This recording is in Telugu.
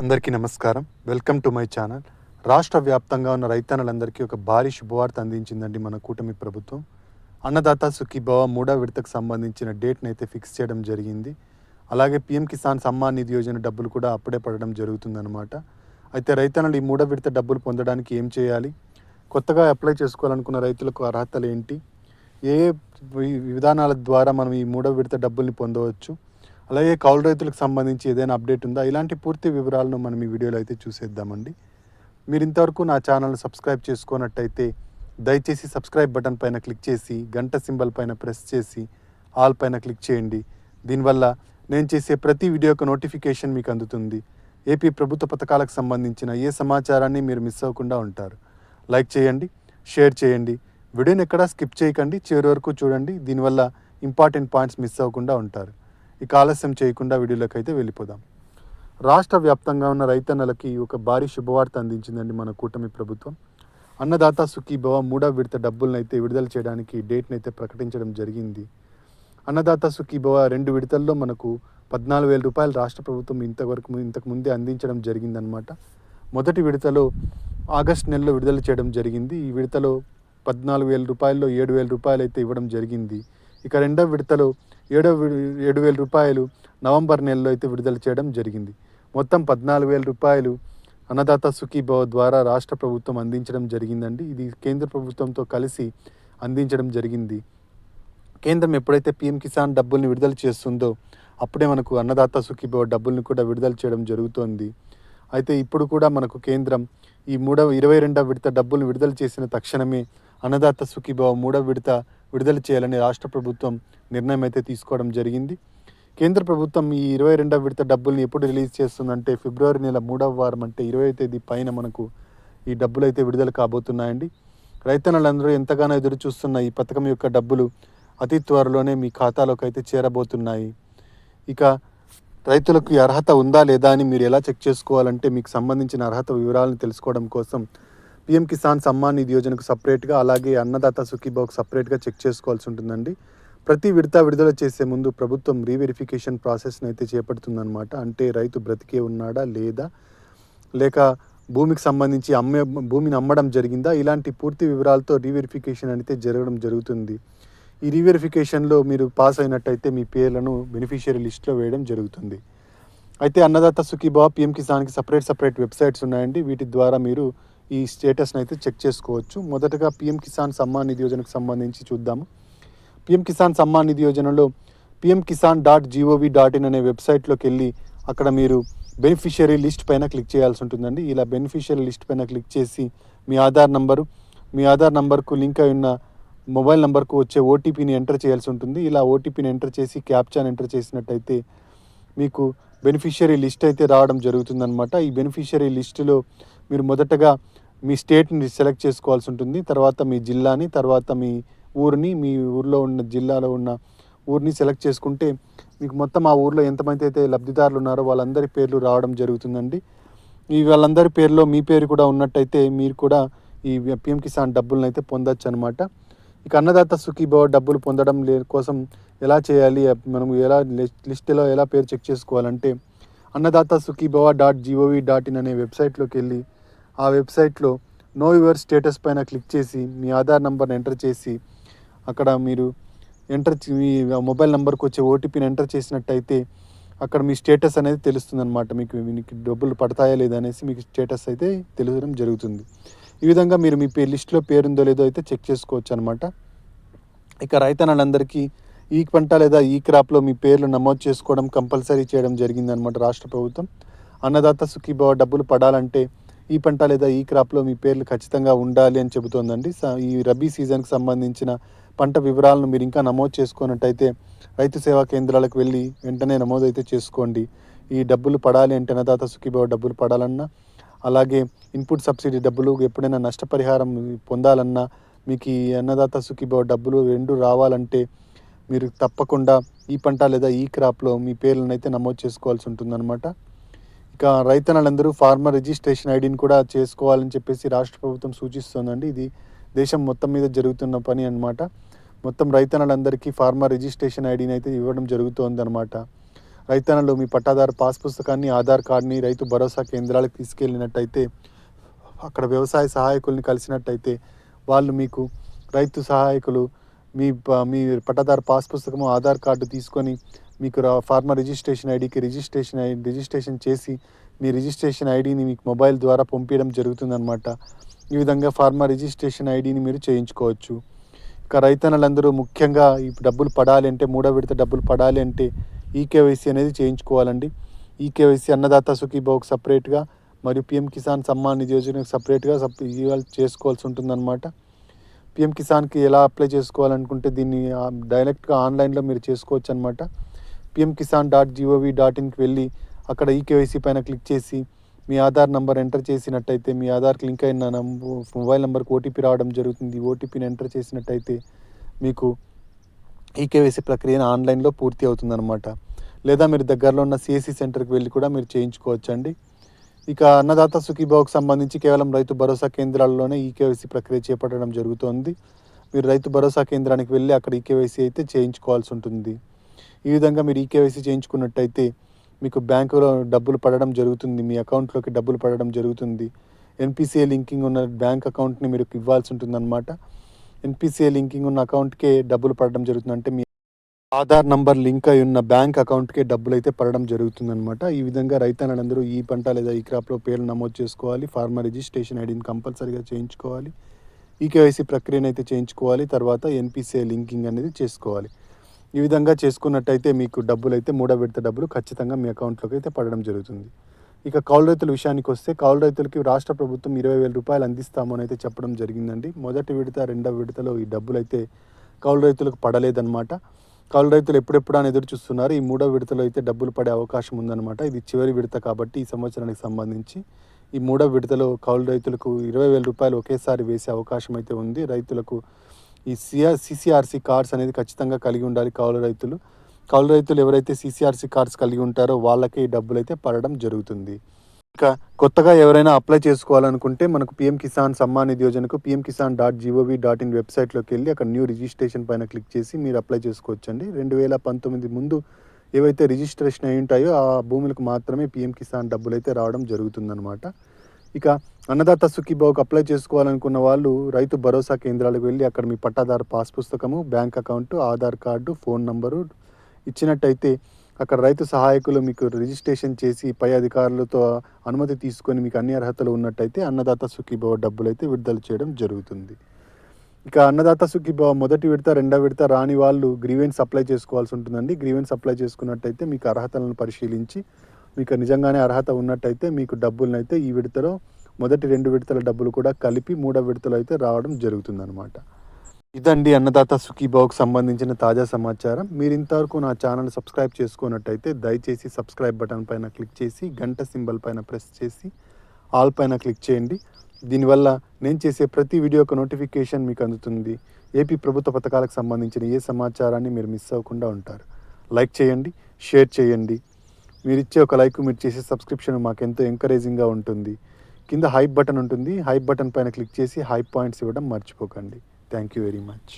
అందరికీ నమస్కారం. వెల్కమ్ టు మై ఛానల్ రాష్ట్ర వ్యాప్తంగా ఉన్న రైతన్నలందరికీ ఒక భారీ శుభవార్త అందించిందండి మన కూటమి ప్రభుత్వం. అన్నదాత సుఖీభవ మూడో విడతకు సంబంధించిన డేట్ని అయితే ఫిక్స్ చేయడం జరిగింది. అలాగే పిఎం కిసాన్ సమ్మాన్ నిధి యోజన డబ్బులు కూడా అప్పుడే పడడం జరుగుతుందన్నమాట. అయితే రైతన్నలు ఈ మూడో విడత డబ్బులు పొందడానికి ఏం చేయాలి? కొత్తగా అప్లై చేసుకోవాలనుకున్న రైతులకు అర్హతలు ఏంటి? ఏ ఏ వి- విధానాల ద్వారా మనం ఈ మూడో విడత డబ్బుల్ని పొందవచ్చు? అలాగే కౌలు రైతులకు సంబంధించి ఏదైనా అప్డేట్ ఉందా? ఇలాంటి పూర్తి వివరాలను మనం ఈ వీడియోలో అయితే చూసేద్దామండి. మీరు ఇంతవరకు నా ఛానల్ సబ్స్క్రైబ్ చేసుకున్నట్టయితే దయచేసి సబ్స్క్రైబ్ బటన్ పైన క్లిక్ చేసి గంట సింబల్ పైన ప్రెస్ చేసి ఆల్ పైన క్లిక్ చేయండి. దీనివల్ల నేను చేసే ప్రతి వీడియోకి నోటిఫికేషన్ మీకు అందుతుంది. ఏపీ ప్రభుత్వ పథకాలకు సంబంధించిన ఏ సమాచారాన్ని మీరు మిస్ అవ్వకుండా ఉంటారు. లైక్ చేయండి షేర్ చేయండి. వీడియోని ఎక్కడా స్కిప్ చేయకండి చివరి వరకు చూడండి. దీనివల్ల ఇంపార్టెంట్ పాయింట్స్ మిస్ అవ్వకుండా ఉంటారు. ఇక ఆలస్యం చేయకుండా వీడియోలోకి అయితే వెళ్ళిపోదాం. రాష్ట్ర వ్యాప్తంగా ఉన్న రైతన్నలకి ఒక భారీ శుభవార్త అందించిందండి మన కూటమి ప్రభుత్వం. అన్నదాత సుఖీభవ మూడో విడత డబ్బులను అయితే విడుదల చేయడానికి డేట్ని అయితే ప్రకటించడం జరిగింది. అన్నదాత సుఖీభవ రెండు విడతల్లో మనకు పద్నాలుగు వేల రూపాయలు రాష్ట్ర ప్రభుత్వం ఇంతవరకు ఇంతకు ముందే అందించడం జరిగిందనమాట మొదటి విడతలో ఆగస్ట్ నెలలో విడుదల చేయడం జరిగింది. ఈ విడతలో పద్నాలుగు వేల రూపాయల్లో ఏడు వేల రూపాయలు అయితే ఇవ్వడం జరిగింది. ఇక రెండవ విడతలో ఏడో ఏడు వేల రూపాయలు నవంబర్ నెలలో అయితే విడుదల చేయడం జరిగింది. మొత్తం పద్నాలుగు వేల రూపాయలు అన్నదాత సుఖీభవ ద్వారా రాష్ట్ర ప్రభుత్వం అందించడం జరిగిందండి. ఇది కేంద్ర ప్రభుత్వంతో కలిసి అందించడం జరిగింది. కేంద్రం ఎప్పుడైతే పిఎం కిసాన్ డబ్బుల్ని విడుదల చేస్తుందో అప్పుడే మనకు అన్నదాత సుఖీభవ డబ్బుల్ని కూడా విడుదల చేయడం జరుగుతోంది. అయితే ఇప్పుడు కూడా మనకు కేంద్రం ఈ మూడవ ఇరవై రెండవ విడత డబ్బులు విడుదల చేసిన తక్షణమే అన్నదాత సుఖీభావ మూడవ విడత విడుదల చేయాలని రాష్ట్ర ప్రభుత్వం నిర్ణయం అయితే తీసుకోవడం జరిగింది. కేంద్ర ప్రభుత్వం ఈ ఇరవై రెండవ విడత డబ్బుల్ని ఎప్పుడు రిలీజ్ చేస్తుందంటే ఫిబ్రవరి నెల మూడవ వారం అంటే ఇరవై తేదీ పైన మనకు ఈ డబ్బులు అయితే విడుదల కాబోతున్నాయండి. రైతన్నలందరూ ఎంతగానో ఎదురు చూస్తున్న ఈ పథకం యొక్క డబ్బులు అతి త్వరలోనే మీ ఖాతాలోకి అయితే చేరబోతున్నాయి. ఇక రైతులకు ఈ అర్హత ఉందా లేదా అని మీరు ఎలా చెక్ చేసుకోవాలంటే మీకు సంబంధించిన అర్హత వివరాలను తెలుసుకోవడం కోసం పిఎం కిసాన్ సమ్మాన్ నిధి యోజనకు సపరేట్గా అలాగే అన్నదాత సుఖీభావ్కి సపరేట్గా చెక్ చేసుకోవాల్సి ఉంటుందండి. ప్రతి విడత విడుదల చేసే ముందు ప్రభుత్వం రీవెరిఫికేషన్ ప్రాసెస్ని అయితే చేపడుతుందన్నమాట. అంటే రైతు బ్రతికే ఉన్నాడా లేదా? లేక భూమికి సంబంధించి అమ్మే భూమిని అమ్మడం జరిగిందా? ఇలాంటి పూర్తి వివరాలతో రీవెరిఫికేషన్ అయితే జరగడం జరుగుతుంది. ఈ రీవెరిఫికేషన్లో మీరు పాస్ అయినట్టయితే మీ పేర్లను బెనిఫిషియరీ లిస్ట్లో వేయడం జరుగుతుంది. అయితే అన్నదాత సుఖీభావ పిఎం కిసాన్కి సపరేట్ సపరేట్ వెబ్సైట్స్ ఉన్నాయండి. వీటి ద్వారా మీరు ఈ స్టేటస్ని అయితే చెక్ చేసుకోవచ్చు. మొదటగా పిఎం కిసాన్ సమ్మాన్ నిధి యోజనకు సంబంధించి చూద్దాము. పిఎం కిసాన్ సమ్మాన్ నిధి యోజనలో PM Kisan dot GOV dot in అనే వెబ్సైట్లోకి వెళ్ళి అక్కడ మీరు బెనిఫిషియరీ లిస్ట్ పైన క్లిక్ చేయాల్సి ఉంటుందండి. ఇలా బెనిఫిషియరీ లిస్ట్ పైన క్లిక్ చేసి మీ ఆధార్ నంబరు మీ ఆధార్ నంబర్కు లింక్ అయి ఉన్న మొబైల్ నంబర్కు వచ్చే ఓటీపీని ఎంటర్ చేయాల్సి ఉంటుంది. ఇలా ఓటీపీని ఎంటర్ చేసి క్యాప్చాన్ ఎంటర్ చేసినట్టయితే మీకు బెనిఫిషియరీ లిస్ట్ అయితే రావడం జరుగుతుందన్నమాట. ఈ బెనిఫిషియరీ లిస్టులో మీరు మొదటగా మీ స్టేట్ని సెలెక్ట్ చేసుకోవాల్సి ఉంటుంది. తర్వాత మీ జిల్లాని తర్వాత మీ ఊరిని మీ ఊర్లో ఉన్న జిల్లాలో ఉన్న ఊరిని సెలెక్ట్ చేసుకుంటే మీకు మొత్తం ఆ ఊర్లో ఎంతమంది అయితే లబ్ధిదారులు ఉన్నారో వాళ్ళందరి పేర్లు రావడం జరుగుతుందండి. ఈ వాళ్ళందరి పేర్లో మీ పేరు కూడా ఉన్నట్టయితే మీరు కూడా ఈ పిఎం కిసాన్ డబ్బులను అయితే పొందొచ్చు అనమాట ఇక అన్నదాత సుఖీభవ డబ్బులు పొందడం లే కోసం ఎలా చేయాలి మనం ఎలా లిస్ట్- లిస్టులో ఎలా పేరు చెక్ చేసుకోవాలంటే Annadata Sukhibhava dot GOV dot in అనే వెబ్సైట్లోకి వెళ్ళి ఆ వెబ్సైట్లో నో యువర్ స్టేటస్ పైన క్లిక్ చేసి మీ ఆధార్ నంబర్ని ఎంటర్ చేసి అక్కడ మీరు ఎంటర్ మీ మొబైల్ నెంబర్కి వచ్చే ఓటీపీని ఎంటర్ చేసినట్టయితే అక్కడ మీ స్టేటస్ అనేది తెలుస్తుంది అనమాట మీకు మీకు డబ్బులు పడతాయా లేదా అనేసి మీకు స్టేటస్ అయితే తెలియడం జరుగుతుంది. ఈ విధంగా మీరు మీ పే లిస్ట్లో పేరుందో లేదో అయితే చెక్ చేసుకోవచ్చు అనమాట ఇక రైతన్నలందరికీ ఈ పంట లేదా ఈ క్రాప్లో మీ పేర్లు నమోదు చేసుకోవడం కంపల్సరీ చేయడం జరిగిందనమాట రాష్ట్ర ప్రభుత్వం. అన్నదాత సుఖీభావ డబ్బులు పడాలంటే ఈ పంట లేదా ఈ క్రాప్లో మీ పేర్లు ఖచ్చితంగా ఉండాలి అని చెబుతోందండి. స- ఈ రబీ సీజన్కి సంబంధించిన పంట వివరాలను మీరు ఇంకా నమోదు చేసుకున్నట్టయితే రైతు సేవా కేంద్రాలకు వెళ్ళి వెంటనే నమోదు అయితే చేసుకోండి. ఈ డబ్బులు పడాలి అంటే అన్నదాత సుఖీభావ డబ్బులు పడాలన్నా అలాగే ఇన్పుట్ సబ్సిడీ డబ్బులు ఎప్పుడైనా నష్టపరిహారం పొందాలన్నా మీకు ఈ అన్నదాత సుఖీభావ డబ్బులు రెండు రావాలంటే మీరు తప్పకుండా ఈ పంట లేదా ఈ క్రాప్లో మీ పేర్లను అయితే నమోదు చేసుకోవాల్సి ఉంటుందన్నమాట. ఇంకా రైతన్నలందరూ ఫార్మర్ రిజిస్ట్రేషన్ ఐడిని కూడా చేసుకోవాలని చెప్పేసి రాష్ట్ర ప్రభుత్వం సూచిస్తోందండి. ఇది దేశం మొత్తం మీద జరుగుతున్న పని అన్నమాట. మొత్తం రైతన్నలందరికీ ఫార్మర్ రిజిస్ట్రేషన్ ఐడిని అయితే ఇవ్వడం జరుగుతోందనమాట రైతన్నలు మీ పట్టాదారు పాస్ పుస్తకాన్ని ఆధార్ కార్డ్ని రైతు భరోసా కేంద్రాలకు తీసుకెళ్ళినట్టయితే అక్కడ వ్యవసాయ సహాయకుల్ని కలిసినట్టయితే వాళ్ళు మీకు రైతు సహాయకులు మీ ప- మీ పట్టాదారు పాస్ పుస్తకము ఆధార్ కార్డు తీసుకొని మీకు ఫార్మర్ రిజిస్ట్రేషన్ ఐడికి రిజిస్ట్రేషన్ ఐ రిజిస్ట్రేషన్ చేసి మీ రిజిస్ట్రేషన్ ఐడిని మీకు మొబైల్ ద్వారా పంపించడం జరుగుతుందన్నమాట. ఈ విధంగా ఫార్మర్ రిజిస్ట్రేషన్ ఐడిని మీరు చేయించుకోవచ్చు. ఇక రైతన్నలందరూ ముఖ్యంగా ఈ డబ్బులు పడాలి అంటే మూడో విడత డబ్బులు పడాలి అంటే ఈకేవైసీ అనేది చేయించుకోవాలండి. ఈకేవైసీ అన్నదాత సుఖీభావుకు సపరేట్గా మరియు పిఎం కిసాన్ సమ్మాన్ నిధి యోజనకు సపరేట్గా సప్ ఇవాళ చేసుకోవాల్సి ఉంటుందన్నమాట. పిఎం కిసాన్కి ఎలా అప్లై చేసుకోవాలనుకుంటే దీన్ని డైరెక్ట్గా ఆన్లైన్లో మీరు చేసుకోవచ్చు అనమాట PM Kisan dot GOV dot ఇన్కి వెళ్ళి అక్కడ ఈకేవైసీ పైన క్లిక్ చేసి మీ ఆధార్ నంబర్ ఎంటర్ చేసినట్టయితే మీ ఆధార్కి లింక్ అయిన నంబర్ మొబైల్ నెంబర్కి ఓటీపీ రావడం జరుగుతుంది. ఓటీపీని ఎంటర్ చేసినట్టయితే మీకు ఈకేవైసీ ప్రక్రియను ఆన్లైన్లో పూర్తి అవుతుందన్నమాట. లేదా మీరు దగ్గరలో ఉన్న సిఎస్సి సెంటర్కి వెళ్ళి కూడా మీరు చేయించుకోవచ్చండి. ఇక అన్నదాత సుఖీభావుకు సంబంధించి కేవలం రైతు భరోసా కేంద్రాల్లోనే ఈకేవైసీ ప్రక్రియ చేపట్టడం జరుగుతోంది. మీరు రైతు భరోసా కేంద్రానికి వెళ్ళి అక్కడ ఈకేవైసీ అయితే చేయించుకోవాల్సి ఉంటుంది. ఈ విధంగా మీరు ఈకేవైసీ చేయించుకున్నట్టయితే మీకు బ్యాంకులో డబ్బులు పడడం జరుగుతుంది మీ అకౌంట్లోకి డబ్బులు పడడం జరుగుతుంది. ఎన్పిసిఐ లింకింగ్ ఉన్న బ్యాంక్ అకౌంట్ని మీరు ఇవ్వాల్సి ఉంటుందన్నమాట. ఎన్పిసిఐ లింకింగ్ ఉన్న అకౌంట్కే డబ్బులు పడడం జరుగుతుంది. అంటే మీ ఆధార్ నంబర్ లింక్ అయి ఉన్న బ్యాంక్ అకౌంట్కే డబ్బులు అయితే పడడం జరుగుతుందన్నమాట. ఈ విధంగా రైతన్నలందరూ ఈ పంట లేదా ఈ క్రాప్లో పేర్లు నమోదు చేసుకోవాలి. ఫార్మర్ రిజిస్ట్రేషన్ ఐడిని కంపల్సరీగా చేయించుకోవాలి. ఈకేవైసీ ప్రక్రియను అయితే చేయించుకోవాలి. తర్వాత ఎన్పిసిఐ లింకింగ్ అనేది చేసుకోవాలి. ఈ విధంగా చేసుకున్నట్టయితే మీకు డబ్బులు అయితే మూడో విడత డబ్బులు ఖచ్చితంగా మీ అకౌంట్లోకి అయితే పడడం జరుగుతుంది. ఇక కౌలు రైతుల విషయానికి వస్తే కౌలు రైతులకి రాష్ట్ర ప్రభుత్వం ఇరవై వేల రూపాయలు అందిస్తామని అయితే చెప్పడం జరిగిందండి. మొదటి విడత రెండవ విడతలో ఈ డబ్బులు అయితే కౌలు రైతులకు పడలేదన్నమాట. కౌలు రైతులు ఎప్పుడెప్పుడు అని ఎదురు చూస్తున్నారు. ఈ మూడో విడతలో అయితే డబ్బులు పడే అవకాశం ఉందన్నమాట. ఇది చివరి విడత కాబట్టి ఈ సంవత్సరానికి సంబంధించి ఈ మూడో విడతలో కౌలు రైతులకు ఇరవై వేల రూపాయలు ఒకేసారి వేసే అవకాశం అయితే ఉంది. రైతులకు ఈ సిఆర్ సిసిఆర్సీ కార్డ్స్ అనేది ఖచ్చితంగా కలిగి ఉండాలి కౌలు రైతులు. కౌలు రైతులు ఎవరైతే సిసిఆర్సీ కార్డ్స్ కలిగి ఉంటారో వాళ్ళకే ఈ డబ్బులు అయితే పడడం జరుగుతుంది. ఇంకా కొత్తగా ఎవరైనా అప్లై చేసుకోవాలనుకుంటే మనకు పిఎం కిసాన్ సమ్మాన్ నిధి యోజనకు PM Kisan dot GOV dot in వెబ్సైట్లోకి వెళ్ళి అక్కడ న్యూ రిజిస్ట్రేషన్ పైన క్లిక్ చేసి మీరు అప్లై చేసుకోవచ్చండి. రెండు వేల పంతొమ్మిది ముందు ఏవైతే రిజిస్ట్రేషన్ అయి ఉంటాయో ఆ భూములకు మాత్రమే పిఎం కిసాన్ డబ్బులు అయితే రావడం జరుగుతుందన్నమాట. ఇక అన్నదాత సుఖీభావుకు అప్లై చేసుకోవాలనుకున్న వాళ్ళు రైతు భరోసా కేంద్రాలకు వెళ్ళి అక్కడ మీ పట్టాదారు పాస్ పుస్తకము bank account Aadhaar card phone number ఇచ్చినట్టయితే అక్కడ రైతు సహాయకులు మీకు రిజిస్ట్రేషన్ చేసి పై అధికారులతో అనుమతి తీసుకొని మీకు అన్ని అర్హతలు ఉన్నట్టయితే అన్నదాత సుఖీభావ డబ్బులు అయితే విడుదల చేయడం జరుగుతుంది. ఇక అన్నదాత సుఖీభావ మొదటి విడత రెండవ విడత రాని వాళ్ళు గ్రీవెన్స్ అప్లై చేసుకోవాల్సి ఉంటుందండి. గ్రీవెన్స్ అప్లై చేసుకున్నట్టయితే మీకు అర్హతలను పరిశీలించి మీకు నిజంగానే అర్హత ఉన్నట్టయితే మీకు డబ్బులను అయితే ఈ విడతలో మొదటి రెండు విడతల డబ్బులు కూడా కలిపి మూడో విడతలో అయితే రావడం జరుగుతుందన్నమాట. ఇదండి అన్నదాత సుఖీభావుకు సంబంధించిన తాజా సమాచారం. మీరు ఇంతవరకు నా ఛానల్ సబ్స్క్రైబ్ చేసుకున్నట్టయితే దయచేసి సబ్స్క్రైబ్ బటన్ పైన క్లిక్ చేసి గంట సింబల్ పైన ప్రెస్ చేసి ఆల్ పైన క్లిక్ చేయండి. దీనివల్ల నేను చేసే ప్రతి వీడియో యొక్క నోటిఫికేషన్ మీకు అందుతుంది. ఏపీ ప్రభుత్వ పథకాలకు సంబంధించిన ఏ సమాచారాన్ని మీరు మిస్ అవ్వకుండా ఉంటారు. లైక్ చేయండి షేర్ చేయండి. మీరు ఇచ్చే ఒక లైక్ మీరు చేసే సబ్స్క్రిప్షన్ మాకు ఎంతో ఎంకరేజింగ్గా ఉంటుంది. కింద హైప్ బటన్ ఉంటుంది. హైప్ బటన్ పైన క్లిక్ చేసి హైప్ పాయింట్స్ ఇవ్వడం మర్చిపోకండి. Thank you very much